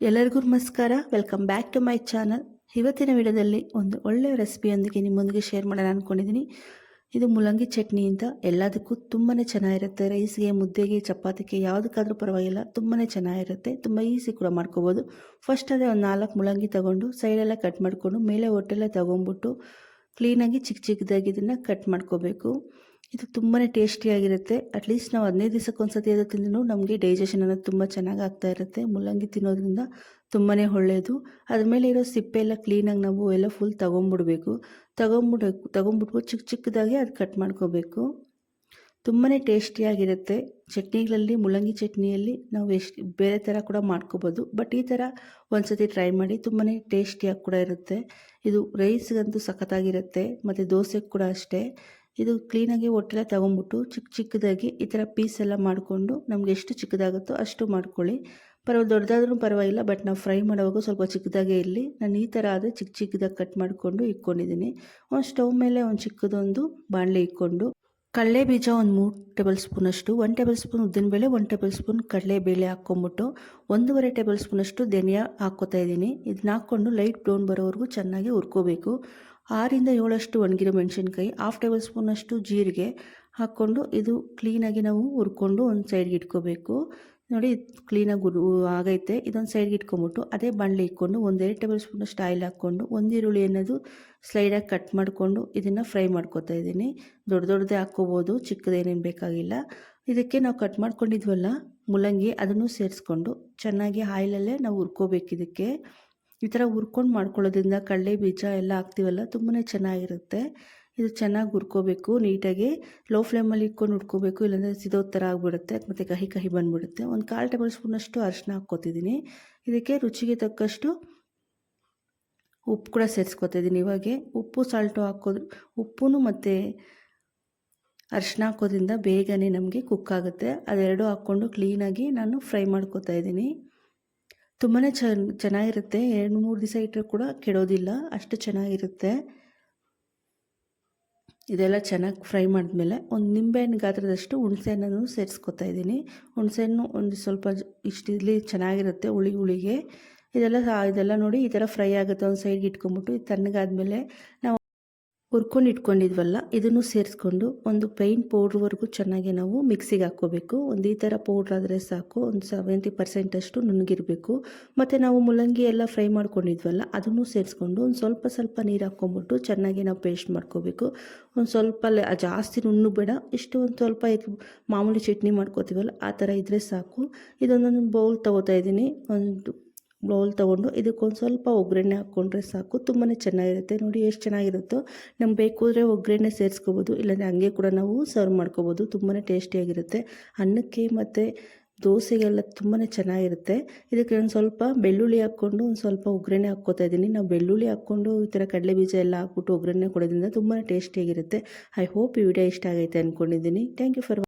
ಎಲ್ಲರಿಗೂ ನಮಸ್ಕಾರ. Welcome back to my channel ಇವತ್ತಿನ ವಿಡಿಯೋದಲ್ಲಿ ಒಂದು ಒಳ್ಳೆಯ ರೆಸಿಪಿಯೊಂದಿಗೆ ನಿಮ್ಮೊಂದಿಗೆ ಶೇರ್ ಮಾಡೋಣ ಅಂದ್ಕೊಂಡಿದ್ದೀನಿ ಇದು ಮುಲಂಗಿ ಚಟ್ನಿ ಅಂತ ಎಲ್ಲದಕ್ಕೂ ತುಂಬಾ ಚೆನ್ನಾಗಿರುತ್ತೆ. ರೈಸ್ಗೆ, ಮುದ್ದೆಗೆ, ಚಪಾತಿಗೆ ಯಾವುದಕ್ಕಾದರೂ ಪರವಾಗಿಲ್ಲ ತುಂಬಾ ಚೆನ್ನಾಗಿರುತ್ತೆ. ತುಂಬ ಈಸಿ ಕೂಡ ಮಾಡ್ಕೋಬೋದು. ಫಸ್ಟ್ ಅದೇ ಒಂದು ನಾಲ್ಕು ಮುಲಂಗಿ ತೊಗೊಂಡು ಸೈಡೆಲ್ಲ ಕಟ್ ಮಾಡಿಕೊಂಡು ಮೇಲೆ ಹೊಟ್ಟೆಲ್ಲ ತೊಗೊಂಬಿಟ್ಟು ಕ್ಲೀನಾಗಿ ಚಿಕ್ಕ ಚಿಕ್ಕದಾಗಿ ಇದನ್ನು ಕಟ್ ಮಾಡ್ಕೋಬೇಕು. ಇದು ತುಂಬಾ ಟೇಸ್ಟಿಯಾಗಿರುತ್ತೆ. ಅಟ್ಲೀಸ್ಟ್ ನಾವು ಹದಿನೈದು ದಿವಸಕ್ಕೆ ಒಂದು ಸತಿ ಅದು ತಿಂದ್ರೂ ನಮಗೆ ಡೈಜೆಷನ್ ಅನ್ನೋದು ತುಂಬ ಚೆನ್ನಾಗಿ ಆಗ್ತಾ ಇರುತ್ತೆ. ಮುಲ್ಲಂಗಿ ತಿನ್ನೋದ್ರಿಂದ ತುಂಬಾ ಒಳ್ಳೆಯದು ಅದ್ರ ಮೇಲೆ ಇರೋ ಸಿಪ್ಪೆ ಎಲ್ಲ ಕ್ಲೀನಾಗಿ ನಾವು ಎಲ್ಲ ಫುಲ್ ತೊಗೊಂಬಿಡ್ಬೇಕು. ತೊಗೊಂಬಿಡ್ಬೇಕು ತೊಗೊಂಬಿಟ್ಬಿಟ್ಟು ಚಿಕ್ಕ ಚಿಕ್ಕದಾಗಿ ಅದು ಕಟ್ ಮಾಡ್ಕೋಬೇಕು. ತುಂಬಾ ಟೇಸ್ಟಿಯಾಗಿರುತ್ತೆ. ಚಟ್ನಿಗಳಲ್ಲಿ ಮೂಲಂಗಿ ಚಟ್ನಿಯಲ್ಲಿ ನಾವು ಎಷ್ಟು, ಬೇರೆ ಥರ ಕೂಡ ಮಾಡ್ಕೋಬೋದು. ಬಟ್ ಈ ಥರ ಒಂದ್ಸತಿ ಟ್ರೈ ಮಾಡಿ ತುಂಬಾ ಟೇಸ್ಟಿಯಾಗಿ ಕೂಡ ಇರುತ್ತೆ. ಇದು ರೈಸ್ಗಂತೂ ಸಖತ್ತಾಗಿರುತ್ತೆ. ಮತ್ತು ದೋಸೆಗೆ ಕೂಡ ಅಷ್ಟೇ. ಇದು ಕ್ಲೀನಾಗಿ ಹೊಟ್ಟೆಲ್ಲ ತೊಗೊಂಬಿಟ್ಟು ಚಿಕ್ಕ ಚಿಕ್ಕದಾಗಿ ಈ ಥರ ಪೀಸ್ ಎಲ್ಲ ಮಾಡಿಕೊಂಡು ನಮ್ಗೆ ಎಷ್ಟು ಚಿಕ್ಕದಾಗುತ್ತೋ ಅಷ್ಟು ಮಾಡ್ಕೊಳ್ಳಿ. ಪರವಾಗಿ ದೊಡ್ಡದಾದ್ರೂ ಪರವಾಗಿಲ್ಲ ಬಟ್ ನಾವು ಫ್ರೈ ಮಾಡುವಾಗ ಸ್ವಲ್ಪ ಚಿಕ್ಕದಾಗೇ ಇರಲಿ. ನಾನು ಈ ಥರ ಆದರೆ ಚಿಕ್ಕ ಚಿಕ್ಕದಾಗಿ ಕಟ್ ಮಾಡಿಕೊಂಡು ಇಟ್ಕೊಂಡಿದ್ದೀನಿ. ಒಂದು ಸ್ಟವ್ ಮೇಲೆ ಒಂದು ಚಿಕ್ಕದೊಂದು ಬಾಣಲೆ ಇಟ್ಕೊಂಡು, ಕಡಲೆ ಬೀಜ ಒಂದು ಮೂರು ಟೇಬಲ್ ಸ್ಪೂನಷ್ಟು ಒನ್ ಟೇಬಲ್ ಸ್ಪೂನ್ ಉದ್ದಿನಬೇಳೆ ಒನ್ ಟೇಬಲ್ ಸ್ಪೂನ್ ಕಡಲೆಬೇಳೆ ಹಾಕ್ಕೊಂಬಿಟ್ಟು ಒಂದೂವರೆ ಟೇಬಲ್ ಸ್ಪೂನಷ್ಟು ಧನಿಯಾ ಹಾಕ್ಕೋತಾ ಇದ್ದೀನಿ. ಇದನ್ನ ಹಾಕ್ಕೊಂಡು ಲೈಟ್ ಬ್ರೌನ್ ಬರೋವರೆಗೂ ಚೆನ್ನಾಗಿ ಹುರ್ಕೋಬೇಕು. ಆರಿಂದ ಏಳಷ್ಟು ಒಣಗಿರೋ ಮೆಣಸಿನ್ಕಾಯಿ ಹಾಫ್ ಟೇಬಲ್ ಸ್ಪೂನಷ್ಟು ಜೀರಿಗೆ ಹಾಕ್ಕೊಂಡು ಇದು ಕ್ಲೀನಾಗಿ ನಾವು ಹುರ್ಕೊಂಡು ಒಂದು ಸೈಡ್ಗೆ ಇಟ್ಕೋಬೇಕು. ನೋಡಿ ಕ್ಲೀನಾಗಿ ಹುರು, ಆಗೈತೆ. ಇದೊಂದು ಸೈಡ್ಗೆ ಇಟ್ಕೊಂಬಿಟ್ಟು ಅದೇ ಬಾಣಲೆ ಇಟ್ಕೊಂಡು ಒಂದೆರಡು ಟೇಬಲ್ ಸ್ಪೂನಷ್ಟು ಆಯಿಲ್ ಹಾಕ್ಕೊಂಡು ಒಂದು ಈರುಳ್ಳಿ ಅನ್ನೋದು ಸ್ಲೈಡಾಗಿ ಕಟ್ ಮಾಡಿಕೊಂಡು ಇದನ್ನು ಫ್ರೈ ಮಾಡ್ಕೊತಾ ಇದ್ದೀನಿ. ದೊಡ್ಡ ದೊಡ್ಡದೇ ಹಾಕ್ಕೋಬೋದು ಚಿಕ್ಕದೇನೇನು ಬೇಕಾಗಿಲ್ಲ. ಇದಕ್ಕೆ ನಾವು ಕಟ್ ಮಾಡ್ಕೊಂಡಿದ್ವಲ್ಲ ಮುಲಂಗಿ ಅದನ್ನು ಸೇರಿಸ್ಕೊಂಡು ಚೆನ್ನಾಗಿ ಆಯಿಲಲ್ಲೇ ನಾವು ಹುರ್ಕೋಬೇಕು ಇದಕ್ಕೆ. ಈ ಥರ ಹುರ್ಕೊಂಡು ಮಾಡ್ಕೊಳ್ಳೋದ್ರಿಂದ ಕಡಲೆ ಬೀಜ ಎಲ್ಲ ಹಾಕ್ತೀವಲ್ಲ ತುಂಬಾ ಚೆನ್ನಾಗಿರುತ್ತೆ. ಇದು ಚೆನ್ನಾಗಿ ಹುರ್ಕೋಬೇಕು, ನೀಟಾಗಿ ಲೋ ಫ್ಲೇಮಲ್ಲಿ ಇಟ್ಕೊಂಡು ಹುಡ್ಕೋಬೇಕು ಇಲ್ಲಾಂದರೆ ಸಿದೋ ಥರ ಆಗಿಬಿಡುತ್ತೆ, ಮತ್ತು ಕಹಿ ಕಹಿ ಬಂದುಬಿಡುತ್ತೆ. ಒಂದು ಕಾಲು ಟೇಬಲ್ ಸ್ಪೂನಷ್ಟು ಅರಿಶಿನ ಹಾಕ್ಕೋತಿದ್ದೀನಿ. ಇದಕ್ಕೆ ರುಚಿಗೆ ತಕ್ಕಷ್ಟು ಉಪ್ಪು ಕೂಡ ಸೇರಿಸ್ಕೊತಿದ್ದೀನಿ ಇವಾಗೆ ಉಪ್ಪು ಸಾಲ್ಟು ಹಾಕೋದು ಉಪ್ಪು ಮತ್ತು ಅರಿಶಿನ ಹಾಕೋದ್ರಿಂದ ಬೇಗನೆ ನಮಗೆ ಕುಕ್ ಆಗುತ್ತೆ. ಅದೆರಡು ಹಾಕ್ಕೊಂಡು ಕ್ಲೀನಾಗಿ ನಾನು ಫ್ರೈ ಮಾಡ್ಕೋತಾ ಇದ್ದೀನಿ ತುಂಬಾ ಚೆನ್ನಾಗಿರುತ್ತೆ. ಎರಡು ಮೂರು ದಿವಸ ಇಟ್ಟರೆ ಕೂಡ ಕೆಡೋದಿಲ್ಲ. ಅಷ್ಟು ಚೆನ್ನಾಗಿರುತ್ತೆ. ಇದೆಲ್ಲ ಚೆನ್ನಾಗಿ ಫ್ರೈ ಮಾಡಿದ್ಮೇಲೆ ಒಂದು ನಿಂಬೆಹಣ್ಣು ಗಾತ್ರದಷ್ಟು ಹುಣಸೆಹಣ್ಣನ್ನು ಸೇರಿಸ್ಕೊತಾ ಇದ್ದೀನಿ. ಹುಣಸೆಹಣ್ಣು ಒಂದು ಸ್ವಲ್ಪ ಇಷ್ಟು ಇಲ್ಲಿ ಚೆನ್ನಾಗಿರುತ್ತೆ ಹುಳಿ ಹುಳಿಗೆ. ಇದೆಲ್ಲ ಇದೆಲ್ಲ ನೋಡಿ ಈ ಥರ ಫ್ರೈ ಆಗುತ್ತೆ ಒಂದು ಸೈಡ್ಗೆ ಇಟ್ಕೊಂಬಿಟ್ಟು ತಣ್ಣಗಾದ್ಮೇಲೆ ನಾವು ಹುರ್ಕೊಂಡು ಇಟ್ಕೊಂಡಿದ್ವಲ್ಲ, ಇದನ್ನು ಸೇರಿಸ್ಕೊಂಡು ಒಂದು ಪೈನ್ ಪೌಡ್ರ್ವರೆಗೂ ಚೆನ್ನಾಗಿ ನಾವು ಮಿಕ್ಸಿಗೆ ಹಾಕ್ಕೋಬೇಕು. ಒಂದು ಈ ಥರ ಪೌಡ್ರ್ ಆದರೆ ಸಾಕು, ಒಂದು ಸೆವೆಂಟಿ ಪರ್ಸೆಂಟಷ್ಟು ನುಣ್ಣಗಿರಬೇಕು. ಮತ್ತು ನಾವು ಮುಲ್ಲಂಗಿ ಎಲ್ಲ ಫ್ರೈ ಮಾಡ್ಕೊಂಡಿದ್ವಲ್ಲ, ಅದನ್ನು ಸೇರಿಸ್ಕೊಂಡು ಒಂದು ಸ್ವಲ್ಪ ಸ್ವಲ್ಪ ನೀರು ಹಾಕ್ಕೊಂಬಿಟ್ಟು ಚೆನ್ನಾಗಿ ನಾವು ಪೇಸ್ಟ್ ಮಾಡ್ಕೋಬೇಕು. ಒಂದು ಸ್ವಲ್ಪ ಜಾಸ್ತಿ ನುಣ್ಣು ಬೇಡ, ಇಷ್ಟು ಒಂದು ಸ್ವಲ್ಪ ಮಾಮೂಲಿ ಚಟ್ನಿ ಮಾಡ್ಕೋತೀವಲ್ಲ, ಆ ಥರ ಇದ್ದರೆ ಸಾಕು. ಇದೊಂದೊಂದು ಬೌಲ್ ತೊಗೋತಾ ಇದ್ದೀನಿ. ಒಂದು ಬೌಲ್ ತೊಗೊಂಡು ಇದಕ್ಕೊಂದು ಸ್ವಲ್ಪ ಒಗ್ಗರಣೆ ಹಾಕ್ಕೊಂಡ್ರೆ ಸಾಕು. ತುಂಬಾ ಚೆನ್ನಾಗಿರುತ್ತೆ. ನೋಡಿ ಎಷ್ಟು ಚೆನ್ನಾಗಿರುತ್ತೋ. ನಮ್ಗೆ ಬೇಕು ಅಂದರೆ ಒಗ್ಗರಣೆ ಸೇರಿಸ್ಕೋಬೋದು. ಇಲ್ಲಾಂದರೆ ಹಂಗೆ ಕೂಡ ನಾವು ಸರ್ವ್ ಮಾಡ್ಕೋಬೋದು. ತುಂಬಾ ಟೇಸ್ಟಿಯಾಗಿರುತ್ತೆ. ಅನ್ನಕ್ಕೆ ಮತ್ತು ದೋಸೆಗೆಲ್ಲ ತುಂಬಾ ಚೆನ್ನಾಗಿರುತ್ತೆ. ಇದಕ್ಕೆ ಒಂದು ಸ್ವಲ್ಪ ಬೆಳ್ಳುಳ್ಳಿ ಹಾಕ್ಕೊಂಡು ಒಂದು ಸ್ವಲ್ಪ ಒಗ್ಗರಣೆ ಹಾಕ್ಕೋತಾ ಇದ್ದೀನಿ. ನಾವು ಬೆಳ್ಳುಳ್ಳಿ ಹಾಕ್ಕೊಂಡು ಈ ಥರ ಕಡಲೆ ಬೀಜ ಎಲ್ಲ ಹಾಕ್ಬಿಟ್ಟು ಒಗ್ಗರಣೆ ಕೊಡೋದ್ರಿಂದ ತುಂಬಾ ಟೇಸ್ಟಿಯಾಗಿರುತ್ತೆ. ಐ ಹೋಪ್ ಈ ವಿಡಿಯೋ ಇಷ್ಟ ಆಗೈತೆ ಅಂದ್ಕೊಂಡಿದ್ದೀನಿ ಥ್ಯಾಂಕ್ ಯು ಫಾರ್